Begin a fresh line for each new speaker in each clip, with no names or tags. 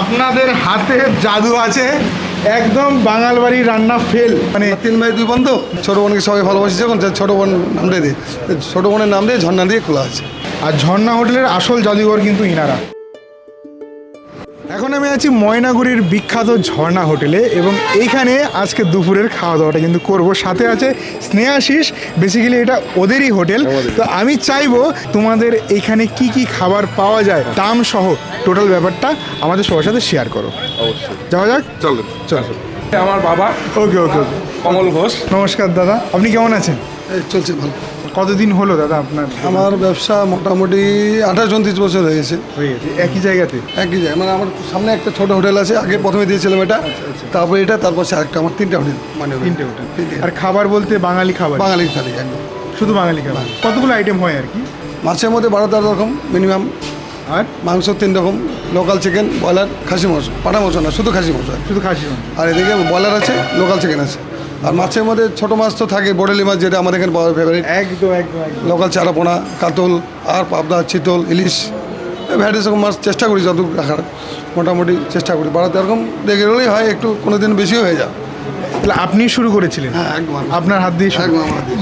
আপনাদের হাতে জাদু আছে। একদম বাঙাল বাড়ির রান্না ফেল। মানে
তিন ভাই দুই বন্ধু তো ছোটো বোনকে সবাই ভালোবাসি যখন ছোট বোন নাম দিয়ে ছোটো বোনের নাম দিয়ে ঝর্ণা দিয়ে খোলা আছে।
আর ঝর্ণা হোটেলের আসল জাদুঘর কিন্তু ইনারা। এখন আমি আছি ময়নাগুড়ির বিখ্যাত ঝর্ণা হোটেলে এবং এইখানে আজকে দুপুরের খাওয়া দাওয়াটা কিন্তু করব। সাথে আছে স্নেহাশিস বেসিক্যালি এটা ওদেরই হোটেল। তো আমি চাইব তোমাদের এখানে কি কি খাবার পাওয়া যায় দাম সহ টোটাল ব্যাপারটা আমাদের সবার সাথে শেয়ার করো।
অবশ্যই।
যাওয়া যাক?
চলো।
চল।
আমার বাবা।
ওকে ওকে ওকে
কমল ঘোষ।
নমস্কার দাদা। আপনি কেমন আছেন?
চলছে ভালো।
কতদিন হলো দাদা আপনার
আমার ব্যবসা মোটামুটি আঠাশ উনত্রিশ বছর হয়ে গেছে
হয়ে গেছে। একই জায়গাতে?
একই যায় মানে আমার সামনে একটা ছোট হোটেল আছে আগে প্রথমে দিয়েছিলাম এটা। তারপর এটা তারপর সে আরেকটা আমার তিনটা হোটেল মানে
তিনটে হোটেল। আর খাবার বলতে বাঙালি খাবার?
বাঙালি থালি একদম।
শুধু বাঙালি খাবার? কতগুলো আইটেম হয় আর কি?
মাছের মধ্যে বারো তেরো রকম মিনিমাম
আর?
মাংস তিন রকম লোকাল চিকেন ব্রয়লার খাসি মাংস। পাটা মাংস না শুধু খাসি মাংস।
শুধু খাসি মাংস।
আর এদিকে ব্রয়লার আছে লোকাল চিকেন আছে। আর মাছের মধ্যে ছোট মাছ তো থাকে বড়েলি মাছ যেটা আমাদের এখানে ফেভারিট
একদম একদম
লোকাল চারাপোনা কাতল আর পাবদা চিতল ইলিশ ভ্যারাইটিস রকম মাছ চেষ্টা করি যত রাখার মোটামুটি চেষ্টা করি। বাড়াতে এরকম দেখে গেলেই হয় একটু কোনো দিন বেশি হয়ে যায়।
তাহলে আপনি শুরু করেছিলেন?
হ্যাঁ একদম।
আপনার হাত দিয়ে।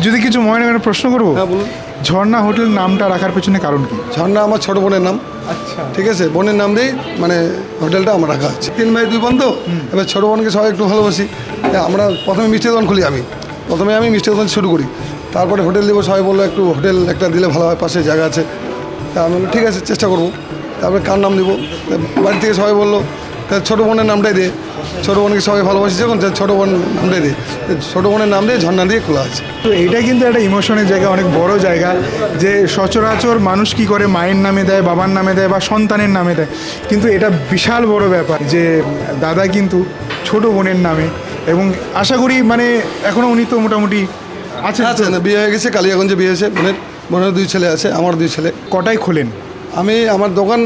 যদি কিছু মনে প্রশ্ন করব?
হ্যাঁ বলুন।
ঝর্ণা হোটেল নামটা রাখার পেছনে কারণ কি?
ঝর্ণা আমার ছোটো বোনের নাম।
আচ্ছা।
ঠিক আছে? বোনের নাম দিয়েই মানে হোটেলটা আমার রাখা আছে। তিন ভাই দুই বোন তো এবার ছোটো বোনকে সবাই একটু ভালোবাসি। আমরা প্রথমে মিষ্টি দোকান খুলি আমি। প্রথমে আমি মিষ্টি দোকান শুরু করি। তারপরে হোটেল দেবো সবাই বলল একটু হোটেল একটা দিলে ভালো হয় পাশে জায়গা আছে। তা আমি বললাম, ঠিক আছে চেষ্টা করব। তারপরে কার নাম দেবো? বাড়ি থেকে সবাই বলল তা ছোটো বোনের নামটাই দে। ছোটো বোনকে সবাই ভালোবাসি যখন ছোটো বোন নামটাই দে ছোটো বোনের নাম দিয়ে ঝর্ণা দিয়ে খোলা আছে।
তো এটা কিন্তু একটা ইমোশনের জায়গা অনেক বড় জায়গা যে সচরাচর মানুষ কি করে মায়ের নামে দেয় বাবার নামে দেয় বা সন্তানের নামে দেয়। কিন্তু এটা বিশাল বড় ব্যাপার যে দাদা কিন্তু ছোট বোনের নামে এবং আশা করি মানে এখনও উনি তো মোটামুটি আছে
আছে না বিয়ে হয়ে গেছে কালিয়াগঞ্জে বিয়ে হয়েছে বোনের বোনের দুই ছেলে আছে আমার দুই ছেলে।
কটায় খোলেন?
আমি আমার দোকান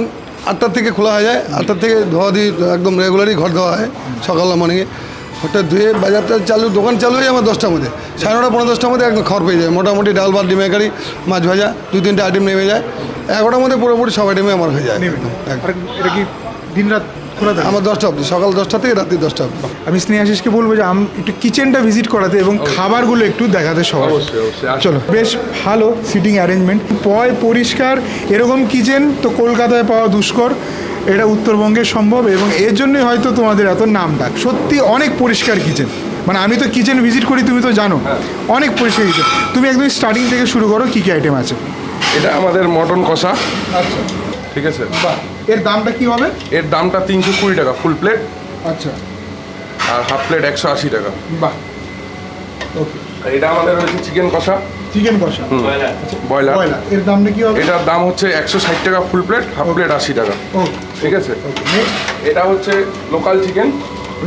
আটটার থেকে খোলা হয়ে যায়। আটটার থেকে ধোয়া দিই একদম রেগুলারই ঘর ধোয়া হয় সকাল মর্নিংয়ে ঘরটা ধুয়ে বাজারটা চালু দোকান চালু হয়ে আমার দশটার মধ্যে। সাড়ে নটা পনেরো দশটার মধ্যে একদম খড় পেয়ে যায়। মোটামুটি ডাল ভাত ডিমের কারি মাছ ভাজা দুই তিনটে আইটেম নেমে যায়। এগারোটার মধ্যে পুরোপুরি সব আইটেমে আমার হয়ে যায়। একদম।
এটা কি দিন রাত খোলা থাকে।
আমার দশটা অবধি সকাল দশটা থেকে রাত্রি দশটা অবধি।
আমি স্নেহাশিসকে বলব যে আম একটু কিচেনটা ভিজিট করাতে এবং খাবারগুলো একটু দেখাতে
আসুন।
চলো বেশ ভালো সিটিং অ্যারেঞ্জমেন্ট পয় পরিষ্কার এরকম কিচেন তো কলকাতায় পাওয়া দুষ্কর। এটা উত্তরবঙ্গে সম্ভব এবং এর জন্যই হয়তো তোমাদের এত নাম ডাক। সত্যি অনেক পরিষ্কার কিচেন। মানে আমি তো কিচেন ভিজিট করি তুমি তো জানো। অনেক পরিষ্কার কিচেন। তুমি একদম স্টার্টিং থেকে শুরু করো কী কী আইটেম আছে?
এটা আমাদের মটন কষা।
আচ্ছা।
ঠিক আছে?
বাহ এর দামটা কি হবে?
এর দামটা তিনশো কুড়ি টাকা ফুল প্লেট
আচ্ছা।
আর হাফ প্লেট একশো আশি টাকা।
বাহ ওকে।
এটা আমাদের রয়েছে চিকেন কষা।
চিকেন কষা। হুম।
ব্রয়লার।
কয়লা এর দামটা কি হবে?
এটার দাম হচ্ছে একশো ষাট টাকা ফুল প্লেট হাফ প্লেট আশি টাকা। ঠিক আছে?
নেক্সট
এটা হচ্ছে local chicken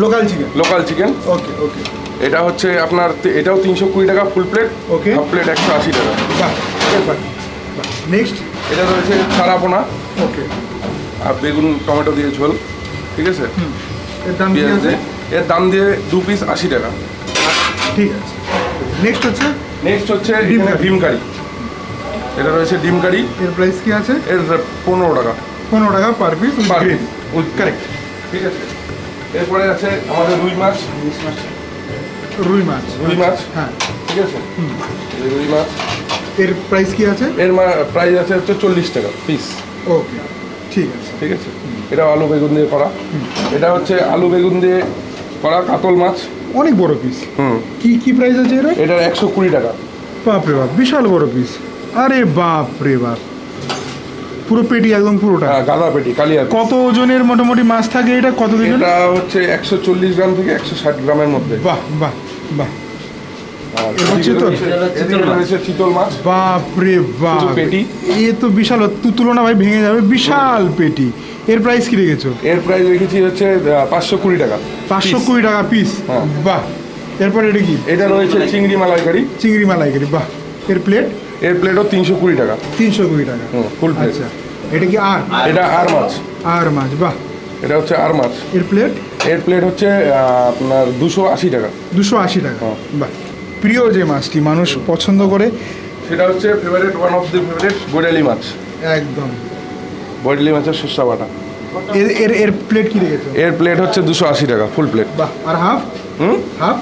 local chicken
local chicken
okay okay.
এটা হচ্ছে আপনার এটাও তিনশো কুড়ি টাকা full plate
okay.
Half plate একশো আশি টাকা।
বাহ নেক্সট
এটা রয়েছে ছাড়াপোনা।
ওকে।
আর বেগুন টমেটো দিয়ে ঝোল ঠিক আছে?
এর দাম কি আছে?
এর দাম দিয়ে দু পিস আশি টাকা।
ঠিক আছে। নেক্সট হচ্ছে?
নেক্সট হচ্ছে
ডিম কারি।
এটা রয়েছে ডিম কারি।
এর প্রাইস কি আছে?
এর পনেরো টাকা।
পনেরো টাকা per piece
Per piece.
Correct
ঠিক আছে। এরপরে আছে আমাদের রুই মাছ।
রুই মাছ।
রুই মাছ।
হ্যাঁ।
ঠিক আছে রুই মাছ
এর প্রাইস কি আছে?
এর প্রাইস আছে হচ্ছে চল্লিশ টাকা পিস
ওকে ঠিক আছে।
ঠিক আছে? এটা আলু বেগুন দিয়ে করা। এটা হচ্ছে আলু বেগুন দিয়ে করা কাতল মাছ।
অনেক বড় পিস
হুম।
কি কি প্রাইস আছে এর
এটার একশো কুড়ি টাকা।
বাপ রে বাপ বিশাল বড় পিস আরে বাপ রে বাপ। পুরো পেটি একদম পুরোটা।
হ্যাঁ গাদা পেটি কালিয়া
কত ওজনের মোটামুটি মাছ থাকে এটা? কত
এটা হচ্ছে একশো চল্লিশ গ্রাম থেকে একশো ষাট গ্রামের মধ্যে।
বাহ বাহ বাহ। চিতল?
এদিকে মাছ।
বাপ। বাপ
পেটি?
এ তো বিশাল ভাই ভেঙে যাবে। বিশাল পেটি। এর প্রাইস কি রেখেছো?
এর প্রাইস রেখেছি হচ্ছে পাঁচশো কুড়ি টাকা।
পাঁচশো কুড়ি টাকা পিস
হ্যাঁ।
বাহ। এরপর এটা কি?
এটা রয়েছে চিংড়ি মালাইকারি।
চিংড়ি মালাইকারি বাহ। এর প্লেট
এর প্লেটও তিনশো কুড়ি টাকা।
তিনশো কুড়ি টাকা।
full
আচ্ছা। এটা কি আর?
এটা আর মাছ।
আর মাছ বাহ।
এটা হচ্ছে আর মাছ।
এর প্লেট
এর প্লেট হচ্ছে আপনার দুশো আশি টাকা।
দুশো আশি টাকা। বাহ। প্রিয় যে মাছটি মানুষ পছন্দ করে
সেটা হচ্ছে favourite one of the favourite বৈরালি মাছ।
একদম।
বৈরালি মাছের শস্যা বাটা।
এর এর এর প্লেট কি রেখেছো?
এর প্লেট হচ্ছে দুশো আশি টাকা ফুল প্লেট
বাহ আর হাফ
হুম?
হাফ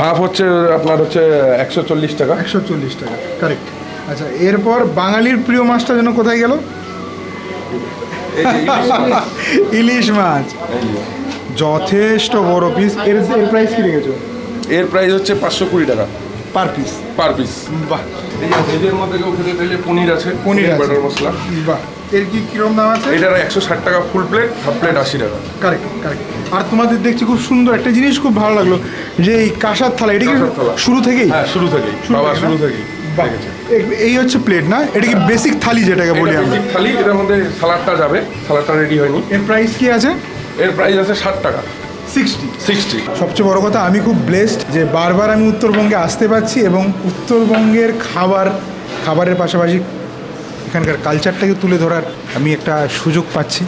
হাফ হচ্ছে আপনার হচ্ছে একশো চল্লিশ টাকা।
একশো চল্লিশ টাকা কারেক্ট আচ্ছা এরপর বাঙালির প্রিয় মাছটা যেন কোথায় গেল?
ইলিশ মাছ।
যথেষ্ট বড় পিস এর এর প্রাইস কি রেখেছো?
এর প্রাইস হচ্ছে পাঁচশো কুড়ি টাকা।
পার পিস
পার পিস
বাহ।
এই ভেজের মধ্যে কেউ খেতে চাইলে পনির আছে
পনির
বাটার মশলা।
বাহ। এর কি কিরম দাম আছে?
এটার একশো ষাট টাকা ফুল প্লেট হাফ প্লেট আশি টাকা।
কারেক্ট কারেক্ট আর তোমাদের দেখছি খুব সুন্দর একটা জিনিস খুব ভালো লাগল যে এই কাঁসার থালা এটা কি
থালা।
শুরু থেকেই?
হ্যাঁ শুরু থেকেই। বাবা শুরু থেকেই।
এই- হচ্ছে প্লেট না? এটা কি বেসিক থালি যেটাকে বলি আমরা?
থালি এটার মধ্যে সালাডটা যাবে। সালাডটা রেডি হয়নি।
এর প্রাইস কি আছে?
এর প্রাইস আছে ষাট টাকা।
সিক্সটি।
সিক্সটি।
সবচেয়ে বড় কথা আমি খুব ব্লেসড যে বারবার আমি উত্তরবঙ্গে আসতে পারছি এবং উত্তরবঙ্গের খাবার খাবারের পাশাপাশি এখানকার কালচারটাকে তুলে ধরার আমি একটা সুযোগ পাচ্ছি।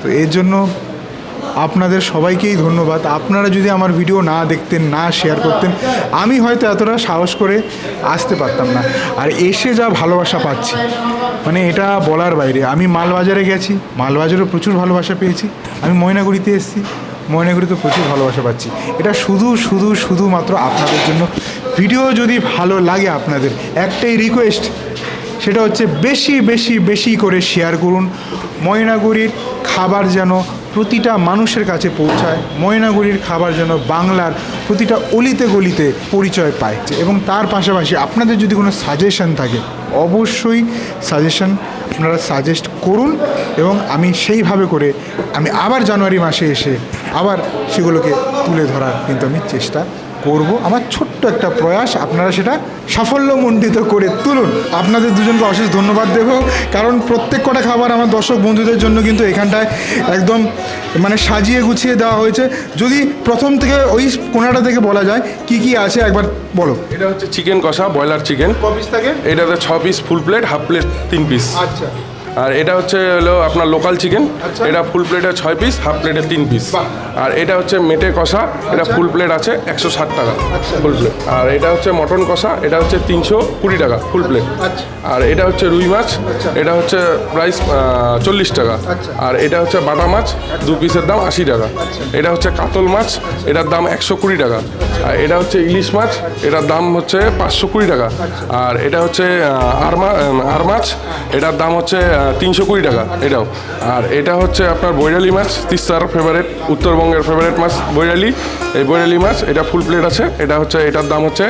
তো এর জন্য আপনাদের সবাইকেই ধন্যবাদ। আপনারা যদি আমার ভিডিও না দেখতেন না শেয়ার করতেন আমি হয়তো এতটা সাহস করে আসতে পারতাম না। আর এসে যা ভালোবাসা পাচ্ছি মানে এটা বলার বাইরে। আমি মালবাজারে গেছি মালবাজারেও প্রচুর ভালোবাসা পেয়েছি। আমি ময়নাগুড়িতে এসেছি। ময়নাগুড়িতে প্রচুর ভালোবাসা পাচ্ছি। এটা শুধু শুধু, শুধুমাত্র আপনাদের জন্য। ভিডিও যদি ভালো লাগে আপনাদের, একটাই রিকোয়েস্ট সেটা হচ্ছে বেশি বেশি বেশি করে শেয়ার করুন। ময়নাগুড়ির খাবার যেন প্রতিটা মানুষের কাছে পৌঁছায়, ময়নাগুড়ির খাবার যেন বাংলার প্রতিটা অলিতে গলিতে পরিচয় পায়। এবং তার পাশাপাশি আপনাদের যদি কোনো সাজেশন থাকে, অবশ্যই সাজেশন আপনারা সাজেস্ট করুন এবং আমি সেইভাবে করে আমি আবার জানুয়ারি মাসে এসে আবার সেগুলোকে তুলে ধরার কিন্তু আমি চেষ্টা করব। আমার ছোট্ট একটা প্রয়াস আপনারা সেটা সাফল্যমণ্ডিত করে তুলুন। আপনাদের দুজনকে অশেষ ধন্যবাদ দেব কারণ প্রত্যেক কটা খাবার আমার দর্শক বন্ধুদের জন্য কিন্তু এখানটায় একদম মানে সাজিয়ে গুছিয়ে দেওয়া হয়েছে। যদি প্রথম থেকে ওই কোনাটা থেকে বলা যায় কি কি আছে একবার বলো।
এটা হচ্ছে চিকেন কষা ব্রয়লার চিকেন।
কপিস থাকে?
এটাতে ছ piece full plate half plate তিন পিস
আচ্ছা।
আর এটা হচ্ছে হলো আপনার লোকাল চিকেন
আচ্ছা।
এটা ফুল প্লেটে ছয় পিস হাফ প্লেটে তিন পিস আর এটা হচ্ছে মেটে কষা এটা ফুল প্লেট আছে একশো ষাট টাকা।
আচ্ছা।
ফুল প্লেট আর এটা হচ্ছে মটন কষা এটা হচ্ছে তিনশো কুড়ি টাকা ফুল প্লেট
আচ্ছা।
আর এটা হচ্ছে রুই মাছ এটা হচ্ছে প্রাইস চল্লিশ টাকা।
আচ্ছা।
আর এটা হচ্ছে বাটা মাছ দু পিসের দাম আশি টাকা। এটা হচ্ছে কাতল মাছ এটার দাম একশো কুড়ি টাকা। আর এটা হচ্ছে ইলিশ মাছ এটার দাম হচ্ছে পাঁচশো কুড়ি টাকা। আর এটা হচ্ছে আর মাছ এটার দাম হচ্ছে তিনশো কুড়ি টাকা এটাও। আর এটা হচ্ছে আপনার বৈরালি মাছ তিস্তার ফেভারেট উত্তরবঙ্গের ফেভারেট মাছ বৈরালি। এই বৈরালি মাছ এটা ফুল প্লেট আছে এটা হচ্ছে এটার দাম হচ্ছে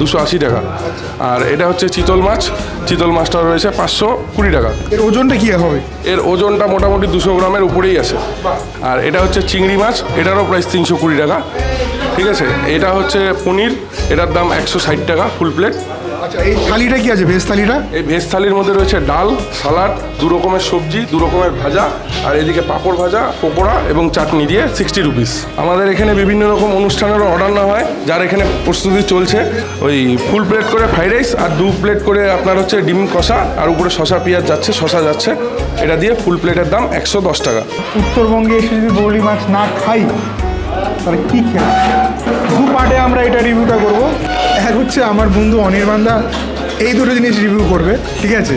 দুশো আশি টাকা। আর এটা হচ্ছে চিতল মাছ চিতল মাছটা রয়েছে পাঁচশো কুড়ি টাকা।
এর ওজনটা কী হবে?
এর ওজনটা মোটামুটি দুশো গ্রামের উপরেই আছে। আর এটা হচ্ছে চিংড়ি মাছ এটারও প্রাইস তিনশো কুড়ি টাকা। ঠিক আছে? এটা হচ্ছে পনির এটার দাম একশো ষাট টাকা ফুল প্লেট
আচ্ছা এই থালিটা কি আছে ভেজ থালিটা?
এই ভেজ থালির মধ্যে রয়েছে ডাল সালাড দু রকমের সবজি দু রকমের ভাজা আর এদিকে পাঁপড় ভাজা পকোড়া এবং চাটনি দিয়ে সিক্সটি রুপিস আমাদের এখানে বিভিন্ন রকম অনুষ্ঠানেরও অর্ডার নেওয়া হয় যার এখানে প্রস্তুতি চলছে। ওই ফুল প্লেট করে ফ্রাইড রাইস আর দু প্লেট করে আপনার হচ্ছে ডিম কষা আর উপরে শশা পেঁয়াজ যাচ্ছে শশা যাচ্ছে। এটা দিয়ে ফুল প্লেটের দাম একশো দশ টাকা।
উত্তরবঙ্গে এসে যদি বরলি মাছ না খাই তাহলে কী দু পার্টে আমরা এটা রিভিউটা করব। এক হচ্ছে আমার বন্ধু অনির্বাণদা এই দুটো জিনিস রিভিউ করবে ঠিক আছে?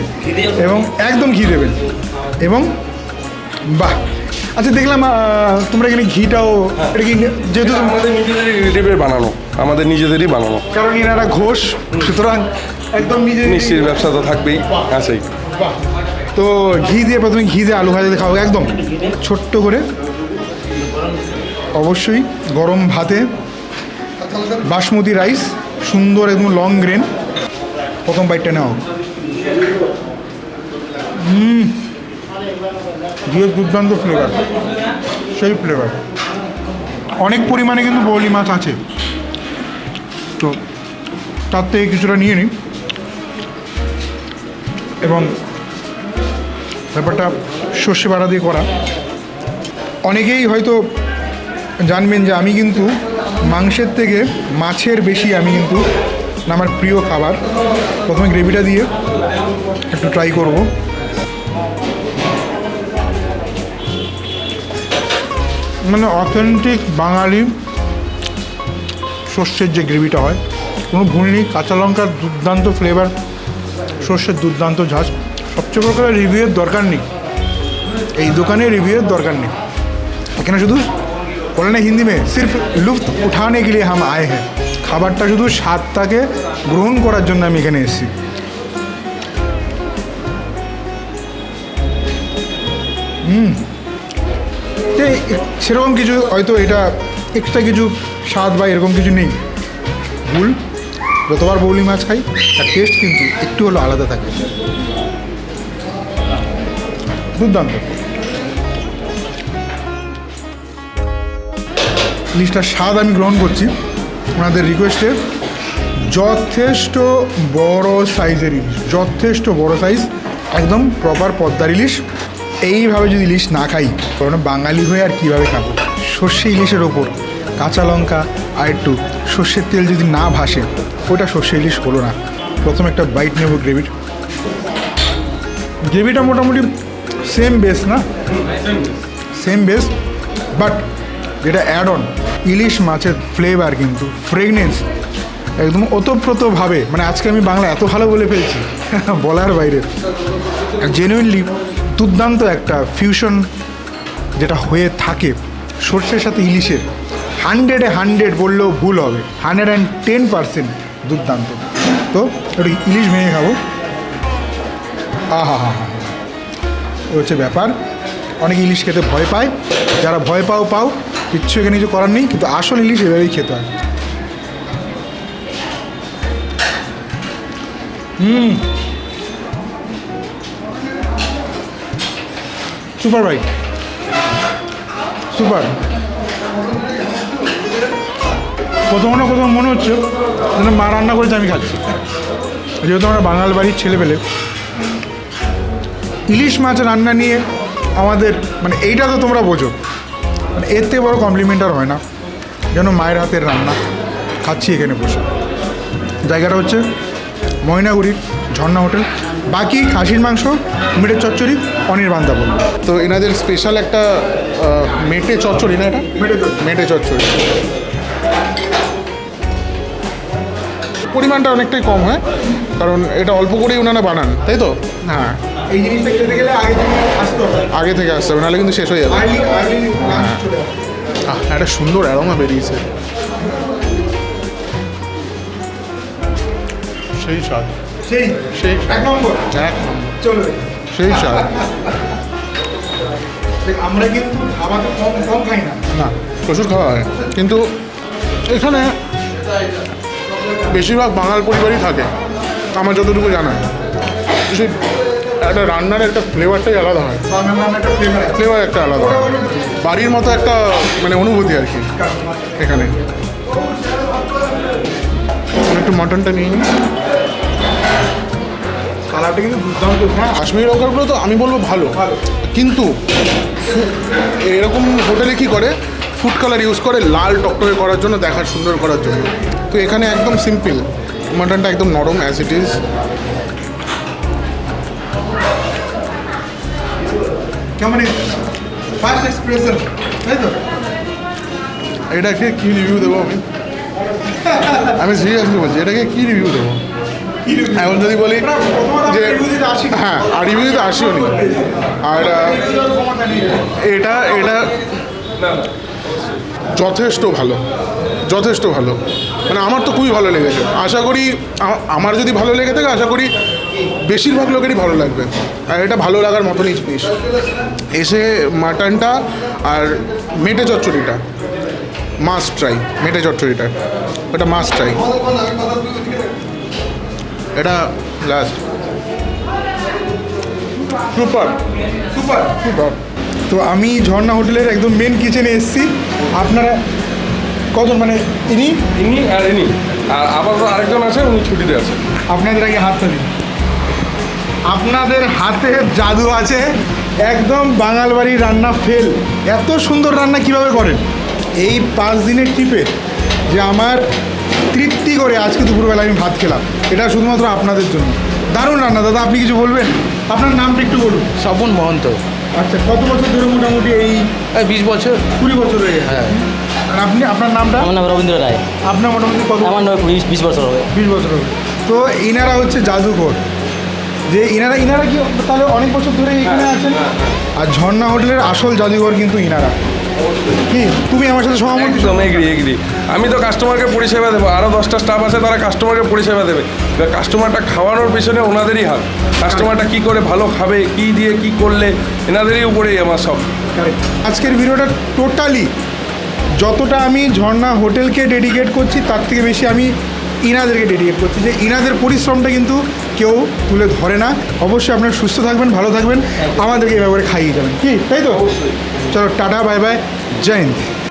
এবং একদম ঘি দেবেন। এবং বাহ! আচ্ছা দেখলাম তোমরা এখানে ঘিটাও এটা কি যেহেতু
আমাদের রিলেটিভের বানানো। আমাদের নিজেদেরই বানানো।
কারণ এনারা ঘোষ সুতরাং একদম নিজে
মিষ্টির ব্যবসা তো থাকবেই আছেই।
তো ঘি দিয়ে প্রথমে ঘি দিয়ে আলু ভাজা দিয়ে খাব একদম। ছোট্ট করে। অবশ্যই গরম ভাতে বাসমতি রাইস, সুন্দর একদম লং গ্রেন প্রথম বাইটটা নেওয়া হুম ঘিয়ের দুর্দান্ত ফ্লেভার সেই ফ্লেভার অনেক পরিমাণে কিন্তু বৌলি মাছ আছে। তো তার থেকে কিছুটা নিয়ে নিই। এবং ব্যাপারটা সর্ষে বাড়া দিয়ে করা। অনেকেই হয়তো জানবেন যে আমি কিন্তু মাংসের থেকে মাছের বেশি আমি কিন্তু আমার প্রিয় খাবার। প্রথমে গ্রেভিটা দিয়ে একটু ট্রাই করব। মানে অথেন্টিক বাঙালি সর্ষের যে গ্রেভিটা হয়, কোনো ভুল নেই, কাঁচা লঙ্কার দুর্দান্ত ফ্লেভার সর্ষের দুর্দান্ত ঝাঁজ। সবচেয়ে বড় কথা রিভিউয়ের দরকার নেই। এই দোকানে রিভিউয়ের দরকার নেই। এখানে শুধু বলে হিন্দি মে সির্ফ লুফত উঠানে লিয়ে হাম আয়ে হ্যাঁ খাবারটা শুধু স্বাদটাকে গ্রহণ করার জন্য আমি এখানে এসেছি। যে সেরকম কিছু হয়তো এটা এক্সট্রা কিছু স্বাদ বা এরকম কিছু নেই। ভুল। যতবার বৌলি মাছ খাই, তার টেস্ট কিন্তু একটু হলো আলাদা থাকে। দুর্দান্ত। ইলিশটার স্বাদ আমি গ্রহণ করছি ওনাদের রিকোয়েস্টে যথেষ্ট বড় সাইজের ইলিশ যথেষ্ট বড় সাইজ একদম প্রপার পদ্মার ইলিশ এইভাবে যদি ইলিশ না খাই কারণ বাঙালি হয়ে আর কীভাবে খাব? সর্ষে ইলিশের ওপর কাঁচা লঙ্কা আর একটু সর্ষের তেল যদি না ভাসে ওটা সর্ষে ইলিশ হলো না। প্রথম একটা বাইট নেব গ্রেভির। গ্রেভিটা মোটামুটি সেম বেস না? সেম বেস বাট যেটা অ্যাড অন ইলিশ মাছের ফ্লেভার কিন্তু ফ্রেগনেন্স একদম ওতপ্রোতভাবে মানে আজকে আমি বাংলা এত ভালো বলে ফেলছি, বলার বাইরে। জেনুইনলি দুর্দান্ত একটা ফিউশন যেটা হয়ে থাকে সর্ষের সাথে ইলিশের হান্ড্রেডে হান্ড্রেড বললেও ভুল হবে হান্ড্রেড অ্যান্ড টেন পার্সেন্ট দুর্দান্ত। তো, একটু ইলিশ ভেঙে খাব। আহা হা হা হচ্ছে ব্যাপার। অনেকে ইলিশ খেতে ভয় পায়, যারা ভয় পাও পাও। কিচ্ছু এখানে কিছু করার নেই, কিন্তু আসল ইলিশ এভাবেই খেতে হয়। হুম। সুপার ভাই। সুপার। কোথাও না কোথাও মনে হচ্ছে যেন মা রান্না করেছে, আমি খাচ্ছি। যেহেতু আমরা বাঙাল বাড়ির ছেলে পেলে। ইলিশ মাছ রান্না নিয়ে আমাদের মানে এইটা তো তোমরা বোঝো। এর থেকে বড় কমপ্লিমেন্ট আর হয় না। যেন মায়ের হাতের রান্না। খাচ্ছি এখানে বসে। জায়গাটা হচ্ছে ময়নাগুড়ির ঝর্ণা হোটেল। বাকি খাসির মাংস মিটের চচ্চড়ি অনির্বান্ধা বলব
তো এনাদের স্পেশাল একটা মেটে চচ্চড়ি না এটা?
মেটে।
মেটে চচ্চড়ি। পরিমাণটা অনেকটাই কম হয়? কারণ এটা অল্প করেই ওনারা বানান তাই তো? হ্যাঁ।
এই জিনিসটা খেতে গেলে আগে থেকে আসতে হবে।
আগে থেকে আসতে হবে নাহলে কিন্তু শেষ হয়ে যাবে। আহ, একটা সুন্দর অ্যারোমা বেরিয়েছে। সেই স্বাদ।
সেই
সেই
এক নম্বর।
এক
চলো
সেই স্বাদ।
আমরা কিন্তু খাবারটা কম কম খাই না।
না প্রচুর খাওয়া হয়। কিন্তু এখানে বেশিরভাগ বাঙাল পরিবারই থাকে। আমার যতটুকু জানা। সেই একটা রান্নার একটা ফ্লেভারটাই আলাদা হয়।
ফ্লেভার
একটা আলাদা হয়। বাড়ির মতো একটা মানে অনুভূতি আর কি এখানে। একটু মটনটা নিয়ে নিই।
কালারটা কিন্তু দুর্দান্ত হ্যাঁ।
কাশ্মীরি লঙ্কাগুলো তো আমি বলব ভালো।
ভালো।
কিন্তু এরকম হোটেলে কি করে? ফুড কালার ইউজ করে লাল টকটকে করার জন্য দেখার সুন্দর করার জন্য। তো এখানে একদম সিম্পল মাটনটা একদম নরম অ্যাজ ইট ইজ
কেমন ফার্স্ট এক্সপ্রেশন তাই তো?
এটাকে কী রিভিউ দেবো আমি? আমি সিরিয়াসলি বলছি এটাকে কী রিভিউ দেবো? এখন যদি বলি যে
review দিতে আসি
হ্যাঁ আর রিভিউ দিতে আসিও নি আর এটা এটা যথেষ্ট ভালো যথেষ্ট ভালো। মানে আমার তো খুবই ভালো লেগেছে। আশা করি আমার যদি ভালো লেগে থাকে আশা করি বেশিরভাগ লোকেরই ভালো লাগবে। আর এটা ভালো লাগার মতনই জিনিস। এসে মাটনটা আর মেটে চচ্চড়িটা। মাস্ট ট্রাই মেটে চচ্চড়িটা। ওটা মাস্ট ট্রাই এটা লাস্ট সুপার
সুপার
সুপার
তো আমি ঝর্ণা হোটেলের একদম মেন কিচেনে এসেছি। আপনারা কজন মানে ইনি?
ইনি আর ইনি। আর আপাতত আরেকজন আছে উনি ছুটিতে আছে।
আপনাদের আগে হাত তালি আপনাদের হাতে জাদু আছে। একদম বাঙাল বাড়ির রান্না ফেল। এত সুন্দর রান্না কীভাবে করেন? এই পাঁচ দিনের ট্রিপে যে আমার তৃপ্তি করে আজকে দুপুরবেলা আমি ভাত খেলাম। এটা শুধুমাত্র আপনাদের জন্য। দারুণ রান্না। দাদা আপনি কিছু বলবেন? আপনার নামটা একটু বলুন।
স্বপন মহন্ত।
আচ্ছা কত বছর ধরে মোটামুটি এই
বিশ বছর।
কুড়ি বছর হয়ে গেছে?
হ্যাঁ।
আর আপনি আপনার নামটা?
আমার নাম রবীন্দ্র রায়।
আপনার মোটামুটি কত
আমার নয় কুড়ি বিশ বছর হবে।
বিশ বছর হবে। তো এনারা হচ্ছে জাদুঘর যে ইনারা ইনারা কি তাহলে অনেক বছর ধরে এখানে আছেন? আর ঝর্ণা হোটেলের আসল জাদুঘর কিন্তু ইনারা। কি? তুমি আমার সাথে সহমত?
একদম এগ্রি এগ্রি আমি তো কাস্টমারকে পরিষেবা দেবো। আরও দশটা স্টাফ আছে তারা কাস্টমারকে পরিষেবা দেবে। এবার কাস্টমারটা খাওয়ানোর পেছনে ওনাদেরই হাত। কাস্টমারটা কি করে ভালো খাবে কি দিয়ে কি করলে এনাদেরই উপরেই আমার সব।
আজকের ভিডিওটা টোটালি যতটা আমি ঝর্ণা হোটেলকে ডেডিকেট করছি তার থেকে বেশি আমি ইনাদেরকে ডেডিকেট করছি। যে ইনাদের পরিশ্রমটা কিন্তু কেউ তুলে ধরে না। অবশ্যই আপনারা সুস্থ থাকবেন ভালো থাকবেন। আমাদেরকে এ ব্যাপারে খাইয়ে যাবেন কি? তাই তো? চলো টাটা বাই বাই। জয় হিন্দ।